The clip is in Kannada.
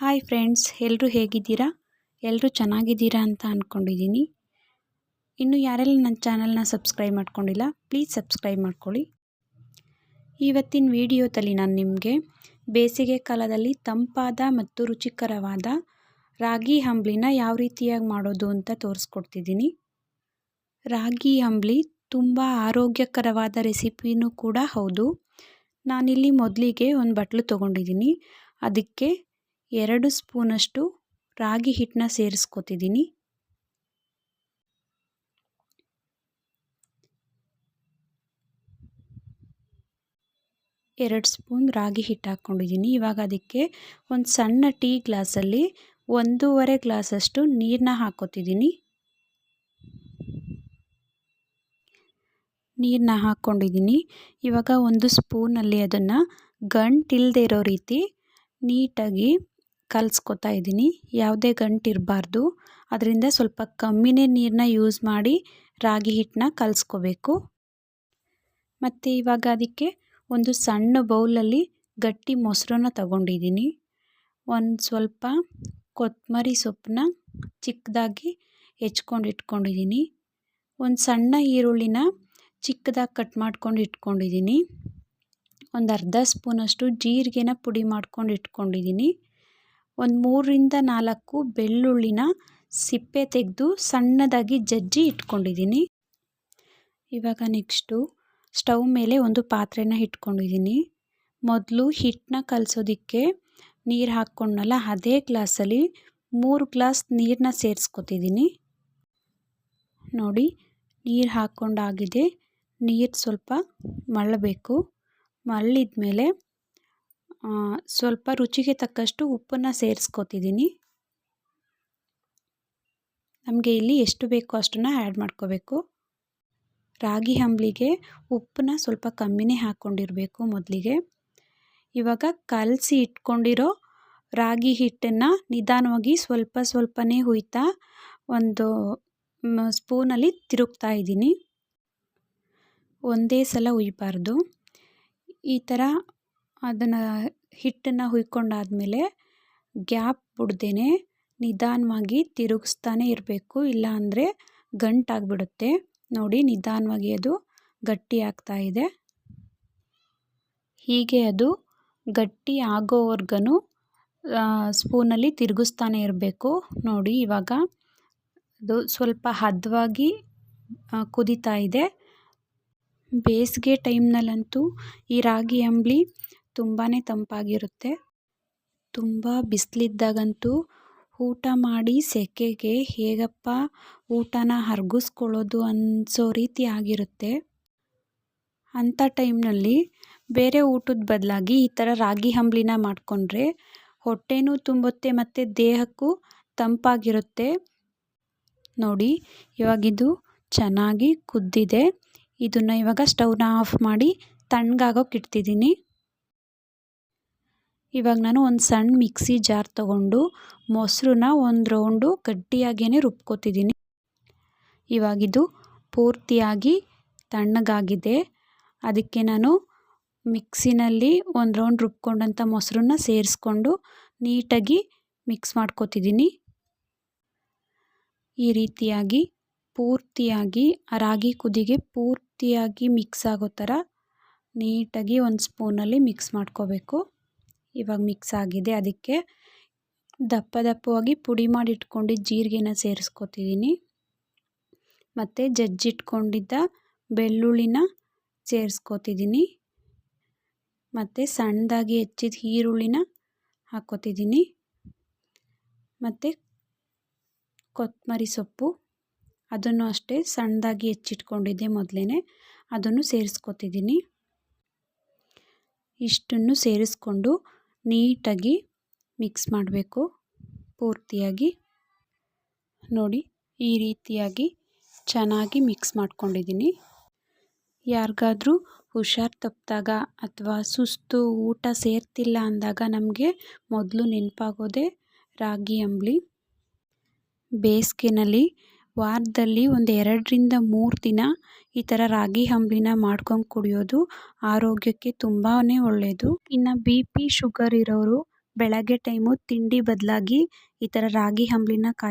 ಹಾಯ್ ಫ್ರೆಂಡ್ಸ್ ಎಲ್ಲರೂ ಹೇಗಿದ್ದೀರಾ? ಎಲ್ಲರೂ ಚೆನ್ನಾಗಿದ್ದೀರಾ ಅಂತ ಅಂದ್ಕೊಂಡಿದ್ದೀನಿ ಇನ್ನು ಯಾರೆಲ್ಲ ನನ್ನ ಚಾನಲ್ನ ಸಬ್ಸ್ಕ್ರೈಬ್ ಮಾಡ್ಕೊಂಡಿಲ್ಲ, ಪ್ಲೀಸ್ ಸಬ್ಸ್ಕ್ರೈಬ್ ಮಾಡ್ಕೊಳ್ಳಿ. ಇವತ್ತಿನ ವಿಡಿಯೋದಲ್ಲಿ ನಾನು ನಿಮಗೆ ಬೇಸಿಗೆ ಕಾಲದಲ್ಲಿ ತಂಪಾದ ಮತ್ತು ರುಚಿಕರವಾದ ರಾಗಿ ಅಂಬ್ಲಿನ ಯಾವ ರೀತಿಯಾಗಿ ಮಾಡೋದು ಅಂತ ತೋರಿಸ್ಕೊಡ್ತಿದ್ದೀನಿ. ರಾಗಿ ಅಂಬ್ಲಿ ತುಂಬ ಆರೋಗ್ಯಕರವಾದ ರೆಸಿಪಿನೂ ಕೂಡ ಹೌದು. ನಾನಿಲ್ಲಿ ಮೊದಲಿಗೆ ಒಂದು ಬಟ್ಲು ತೊಗೊಂಡಿದ್ದೀನಿ. ಅದಕ್ಕೆ ಎರಡು ಸ್ಪೂನಷ್ಟು ರಾಗಿ ಹಿಟ್ಟನ್ನ ಸೇರಿಸ್ಕೊತಿದ್ದೀನಿ. ಎರಡು ಸ್ಪೂನ್ ರಾಗಿ ಹಿಟ್ಟು ಹಾಕ್ಕೊಂಡಿದ್ದೀನಿ. ಇವಾಗ ಅದಕ್ಕೆ ಒಂದು ಸಣ್ಣ ಟೀ ಗ್ಲಾಸಲ್ಲಿ ಒಂದೂವರೆ ಗ್ಲಾಸಷ್ಟು ನೀರನ್ನ ಹಾಕ್ಕೊತಿದ್ದೀನಿ. ನೀರನ್ನ ಹಾಕ್ಕೊಂಡಿದ್ದೀನಿ. ಇವಾಗ ಒಂದು ಸ್ಪೂನಲ್ಲಿ ಅದನ್ನು ಗಂಟಿಲ್ಲದೆ ಇರೋ ರೀತಿ ನೀಟಾಗಿ ಕಲಿಸ್ಕೊತಾ ಇದ್ದೀನಿ. ಯಾವುದೇ ಗಂಟು ಇರಬಾರ್ದು ಅದರಿಂದ ಸ್ವಲ್ಪ ಕಮ್ಮಿನೇ ನೀರನ್ನ ಯೂಸ್ ಮಾಡಿ ರಾಗಿ ಹಿಟ್ಟನ್ನ ಕಲಿಸ್ಕೋಬೇಕು. ಮತ್ತು ಇವಾಗ ಅದಕ್ಕೆ ಒಂದು ಸಣ್ಣ ಬೌಲಲ್ಲಿ ಗಟ್ಟಿ ಮೊಸರನ್ನ ತಗೊಂಡಿದ್ದೀನಿ. ಒಂದು ಸ್ವಲ್ಪ ಕೊತ್ತಂಬರಿ ಸೊಪ್ಪನ್ನ ಚಿಕ್ಕದಾಗಿ ಹೆಚ್ಕೊಂಡು ಇಟ್ಕೊಂಡಿದ್ದೀನಿ ಒಂದು ಸಣ್ಣ ಈರುಳ್ಳಿನ ಚಿಕ್ಕದಾಗಿ ಕಟ್ ಮಾಡ್ಕೊಂಡು ಇಟ್ಕೊಂಡಿದ್ದೀನಿ ಒಂದು ಅರ್ಧ ಸ್ಪೂನಷ್ಟು ಜೀರಿಗೆನ ಪುಡಿ ಮಾಡ್ಕೊಂಡು ಇಟ್ಕೊಂಡಿದ್ದೀನಿ ಒಂದು ಮೂರರಿಂದ ನಾಲ್ಕು ಬೆಳ್ಳುಳ್ಳಿನ ಸಿಪ್ಪೆ ತೆಗೆದು ಸಣ್ಣದಾಗಿ ಜಜ್ಜಿ ಇಟ್ಕೊಂಡಿದ್ದೀನಿ. ಇವಾಗ ನೆಕ್ಸ್ಟು ಸ್ಟವ್ ಮೇಲೆ ಒಂದು ಪಾತ್ರೆನ ಇಟ್ಕೊಂಡಿದ್ದೀನಿ. ಮೊದಲು ಹಿಟ್ಟನ್ನ ಕಲಸೋದಕ್ಕೆ ನೀರು ಹಾಕ್ಕೊಂಡಲ್ಲ ಅದೇ ಗ್ಲಾಸಲ್ಲಿ ಮೂರು ಗ್ಲಾಸ್ ನೀರನ್ನ ಸೇರಿಸ್ಕೊತಿದ್ದೀನಿ. ನೋಡಿ, ನೀರು ಹಾಕ್ಕೊಂಡಾಗಿದೆ. ನೀರು ಸ್ವಲ್ಪ ಮಳ್ಳಬೇಕು. ಮಳ್ಳಿದ ಮೇಲೆ ಸ್ವಲ್ಪ ರುಚಿಗೆ ತಕ್ಕಷ್ಟು ಉಪ್ಪನ್ನು ಸೇರಿಸ್ಕೋತಿದ್ದೀನಿ ನಮಗೆ ಇಲ್ಲಿ ಎಷ್ಟು ಬೇಕೋ ಅಷ್ಟನ್ನು ಆ್ಯಡ್ ಮಾಡ್ಕೋಬೇಕು. ರಾಗಿ ಅಂಬ್ಲಿಗೆ ಉಪ್ಪನ್ನ ಸ್ವಲ್ಪ ಕಮ್ಮಿನೇ ಹಾಕ್ಕೊಂಡಿರಬೇಕು ಮೊದಲಿಗೆ. ಇವಾಗ ಕಲಸಿ ಇಟ್ಕೊಂಡಿರೋ ರಾಗಿ ಹಿಟ್ಟನ್ನು ನಿಧಾನವಾಗಿ ಸ್ವಲ್ಪ ಸ್ವಲ್ಪನೇ ಹುಯ್ತಾ ಒಂದು ಸ್ಪೂನಲ್ಲಿ ತಿರುಗ್ತಾ ಇದ್ದೀನಿ. ಒಂದೇ ಸಲ ಹುಯ್ಬಾರ್ದು. ಈ ಥರ ಅದನ್ನು ಹಿಟ್ಟನ್ನು ಹುಯ್ಕೊಂಡಾದಮೇಲೆ ಗ್ಯಾಪ್ ಬಿಡ್ದೇ ನಿಧಾನವಾಗಿ ತಿರುಗಿಸ್ತಾನೆ ಇರಬೇಕು ಇಲ್ಲ ಅಂದರೆ ಗಂಟಾಗಿಬಿಡುತ್ತೆ. ನೋಡಿ, ನಿಧಾನವಾಗಿ ಅದು ಗಟ್ಟಿ ಆಗ್ತಾ ಇದೆ. ಹೀಗೆ ಅದು ಗಟ್ಟಿ ಆಗೋವರ್ಗೂ ಸ್ಪೂನಲ್ಲಿ ತಿರುಗಿಸ್ತಾನೆ ಇರಬೇಕು. ನೋಡಿ, ಇವಾಗ ಅದು ಸ್ವಲ್ಪ ಹದವಾಗಿ ಕುದಿತಾ ಇದೆ. ಬೇಸಿಗೆ ಟೈಮ್ನಲ್ಲಂತೂ ಈ ರಾಗಿ ಅಂಬಲಿ ತುಂಬಾ ತಂಪಾಗಿರುತ್ತೆ. ತುಂಬ ಬಿಸಿಲಿದ್ದಾಗಂತೂ ಊಟ ಮಾಡಿ ಸೆಕೆಗೆ ಹೇಗಪ್ಪ ಊಟನ ಅರ್ಗಿಸ್ಕೊಳ್ಳೋದು ಅನ್ಸೋ ರೀತಿ ಆಗಿರುತ್ತೆ. ಅಂಥ ಟೈಮ್ನಲ್ಲಿ ಬೇರೆ ಊಟದ ಬದಲಾಗಿ ಈ ಥರ ರಾಗಿ ಹಂಬ್ಲಿನ ಮಾಡಿಕೊಂಡ್ರೆ ಹೊಟ್ಟೆನೂ ತುಂಬುತ್ತೆ ಮತ್ತು ದೇಹಕ್ಕೂ ತಂಪಾಗಿರುತ್ತೆ. ನೋಡಿ, ಇವಾಗಿದು ಚೆನ್ನಾಗಿ ಕುದ್ದಿದೆ. ಇದನ್ನು ಇವಾಗ ಸ್ಟವ್ನ ಆಫ್ ಮಾಡಿ ತಣ್ಣಗಾಗೋಕೆ ಇಡ್ತಿದ್ದೀನಿ. ಇವಾಗ ನಾನು ಒಂದು ಸಣ್ಣ ಮಿಕ್ಸಿ ಜಾರ್ ತಗೊಂಡು ಮೊಸರನ್ನ ಒಂದು ರೌಂಡು ಗಟ್ಟಿಯಾಗಿಯೇ ರುಬ್ಕೋತಿದ್ದೀನಿ ಇವಾಗಿದು ಪೂರ್ತಿಯಾಗಿ ತಣ್ಣಗಾಗಿದೆ. ಅದಕ್ಕೆ ನಾನು ಮಿಕ್ಸಿನಲ್ಲಿ ಒಂದು ರೌಂಡ್ ರುಬ್ಕೊಂಡಂಥ ಮೊಸರನ್ನ ಸೇರಿಸ್ಕೊಂಡು ನೀಟಾಗಿ ಮಿಕ್ಸ್ ಮಾಡ್ಕೋತಿದ್ದೀನಿ ಈ ರೀತಿಯಾಗಿ ಪೂರ್ತಿಯಾಗಿ ರಾಗಿ ಕುದಿಗೆ ಪೂರ್ತಿಯಾಗಿ ಮಿಕ್ಸ್ ಆಗೋ ಥರ ನೀಟಾಗಿ ಒಂದು ಸ್ಪೂನಲ್ಲಿ ಮಿಕ್ಸ್ ಮಾಡ್ಕೋಬೇಕು. ಇವಾಗ ಮಿಕ್ಸ್ ಆಗಿದೆ. ಅದಕ್ಕೆ ದಪ್ಪ ದಪ್ಪವಾಗಿ ಪುಡಿ ಮಾಡಿ ಜೀರಿಗೆನ ಸೇರಿಸ್ಕೊತಿದ್ದೀನಿ ಮತ್ತು ಜಜ್ಜಿಟ್ಕೊಂಡಿದ್ದ ಬೆಳ್ಳುಳ್ಳಿನ ಸೇರಿಸ್ಕೊತಿದ್ದೀನಿ ಮತ್ತು ಸಣ್ಣದಾಗಿ ಹೆಚ್ಚಿದ ಈರುಳ್ಳಿನ ಹಾಕ್ಕೋತಿದ್ದೀನಿ ಮತ್ತು ಕೊತ್ತಂಬರಿ ಸೊಪ್ಪು. ಅದನ್ನು ಅಷ್ಟೇ ಸಣ್ಣದಾಗಿ ಹೆಚ್ಚಿಟ್ಕೊಂಡಿದ್ದೆ ಮೊದಲೇ ಅದನ್ನು ಸೇರಿಸ್ಕೊತಿದ್ದೀನಿ ಇಷ್ಟನ್ನು ಸೇರಿಸ್ಕೊಂಡು ನೀಟಾಗಿ ಮಿಕ್ಸ್ ಮಾಡಬೇಕು. ಪೂರ್ತಿಯಾಗಿ ನೋಡಿ, ಈ ರೀತಿಯಾಗಿ ಚೆನ್ನಾಗಿ ಮಿಕ್ಸ್ ಮಾಡ್ಕೊಂಡಿದ್ದೀನಿ. ಯಾರಿಗಾದರೂ ಹುಷಾರು ತಪ್ಪಿದಾಗ ಅಥವಾ ಸುಸ್ತು ಊಟ ಸೇರ್ತಿಲ್ಲ ಅಂದಾಗ ನಮಗೆ ಮೊದಲು ನೆನಪಾಗೋದೇ ರಾಗಿ ಅಂಬಲಿ. ಬೇಸಿಗೆನಲ್ಲಿ ವಾರದಲ್ಲಿ ಒಂದು ಎರಡರಿಂದ ಮೂರು ದಿನ ಈ ಥರ ರಾಗಿ ಅಂಬ್ಲಿನ ಮಾಡ್ಕೊಂಡು ಕುಡಿಯೋದು ಆರೋಗ್ಯಕ್ಕೆ ತುಂಬಾ ಒಳ್ಳೆಯದು ಇನ್ನು ಬಿ ಪಿ ಶುಗರ್ ಇರೋರು ಬೆಳಗ್ಗೆ ಟೈಮು ತಿಂಡಿ ಬದಲಾಗಿ ಈ ಥರ ರಾಗಿ ಅಂಬ್ಲಿನ ಕಾಯಿ